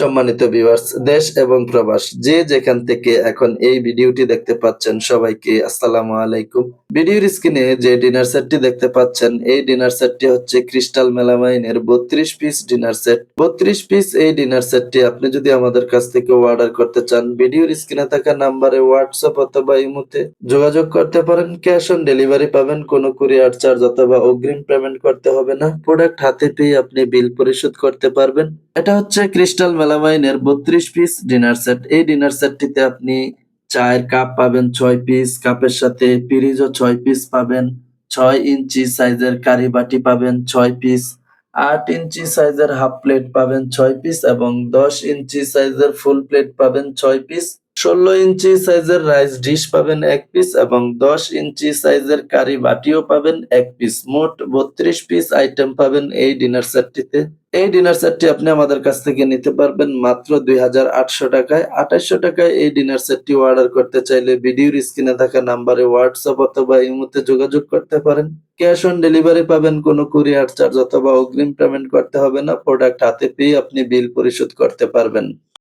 সম্মানিত ভিউয়ার্স দেশ এবং প্রবাস, যে যেখান থেকে এখন এই ভিডিওটি দেখতে পাচ্ছেন সবাইকে আসসালামু আলাইকুম। ভিডিওর স্ক্রিনে যে ডিনার সেটটি দেখতে পাচ্ছেন, এই ডিনার সেটটি হচ্ছে ক্রিস্টাল মেলামাইনের বত্রিশ পিস ডিনার সেট বত্রিশ পিস এই ডিনার সেটটি আপনি যদি আমাদের কাছ থেকে অর্ডার করতে চান, ভিডিওর স্ক্রিনে থাকা নাম্বারে হোয়াটসঅ্যাপ অথবা ইমোতে যোগাযোগ করতে পারেন। ক্যাশ অন ডেলিভারি পাবেন, কোনো কুরিয়ার চার্জ অথবা অগ্রিম পেমেন্ট করতে হবে না। প্রোডাক্ট হাতে পেয়ে আপনি বিল পরিশোধ করতে পারবেন। এটা হচ্ছে ক্রিস্টাল মেলামাইনের বত্রিশ পিস ডিনার সেট এই ডিনার সেটটিতে আপনি চায়ের কাপ পাবেন ছয় পিস কাপের সাথে পিরিজও ছয় পিস পাবেন। ছয় ইঞ্চি সাইজের কারি বাটি পাবেন ছয় পিস আট ইঞ্চি সাইজের হাফ প্লেট পাবেন ছয় পিস এবং দশ ইঞ্চি সাইজের ফুল প্লেট পাবেন ছয় পিস ষোলো ইঞ্চি সাইজের রাইস ডিশ পাবেন এক পিস এবং দশ ইঞ্চি সাইজের কারি বাটিও পাবেন এক পিস। মোট বত্রিশ পিস আইটেম পাবেন এই ডিনার সেটটিতে। এই ডিনার সেটটি আপনি আমাদের কাছ থেকে নিতে পারবেন মাত্র দুই হাজার আটশো টাকায়। আঠাশশো টাকায় এই ডিনার সেটটি অর্ডার করতে চাইলে ভিডিওর স্ক্রিনে থাকা নাম্বারে হোয়াটসঅ্যাপ অথবা ইমোতে যোগাযোগ করতে পারেন। ক্যাশ অন ডেলিভারি পাবেন, কোনো কুরিয়ার চার্জ অথবা অগ্রিম পেমেন্ট করতে হবে না। প্রোডাক্ট হাতে পেয়ে আপনি বিল পরিশোধ করতে পারবেন।